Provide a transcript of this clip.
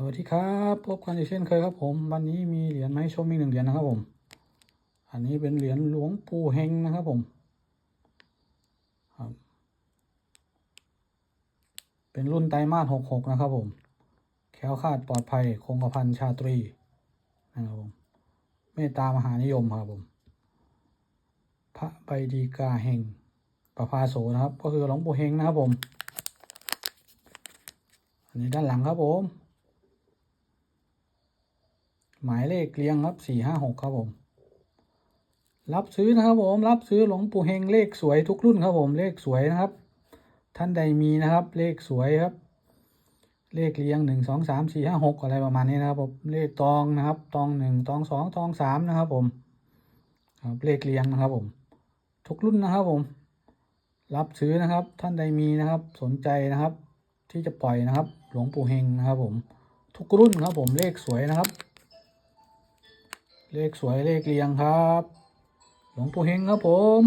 สวัสดีครับพบกันอีกเช่นเคยครับผม วันนี้มีเหรียญมาให้ชมอีกหนึ่งเหรียญนะครับผม อันนี้เป็นเหรียญหลวงปู่เฮงนะครับผมครับเป็นรุ่นไตรมาสหกหกนะครับผม แคล้วคลาดปลอดภัย คงกระพันชาตรีนะครับผมเมตตามหานิยมครับผม พระใบดีกาเฮงประภาโสนะครับ ก็คือหลวงปู่เฮงนะครับผม อันนี้ด้านหลังครับผม หมายเลขเรียงครับสี่ห้าหกครับผม รับซื้อนะครับผม รับซื้อหลวงปู่เฮงเลขสวยทุกรุ่นครับผม เลขสวยนะครับ ท่านใดมีนะครับ เลขสวยครับ เลขเรียงหนึ่งสองสามสี่ห้าหกอะไรประมาณนี้นะครับผมเลขตองนะครับ ตองหนึ่งตองสองตองสามนะครับผมครับเลขเรียงนะครับผม ทุกรุ่นนะครับผม รับซื้อนะครับ ท่านใดมีนะครับ สนใจนะครับ ที่จะปล่อยนะครับ หลวงปู่เฮงนะครับผม ทุกรุ่นครับผมเลขสวยนะครับ เลขสวยเลขเรียงครับ หลวงปู่เฮงครับผม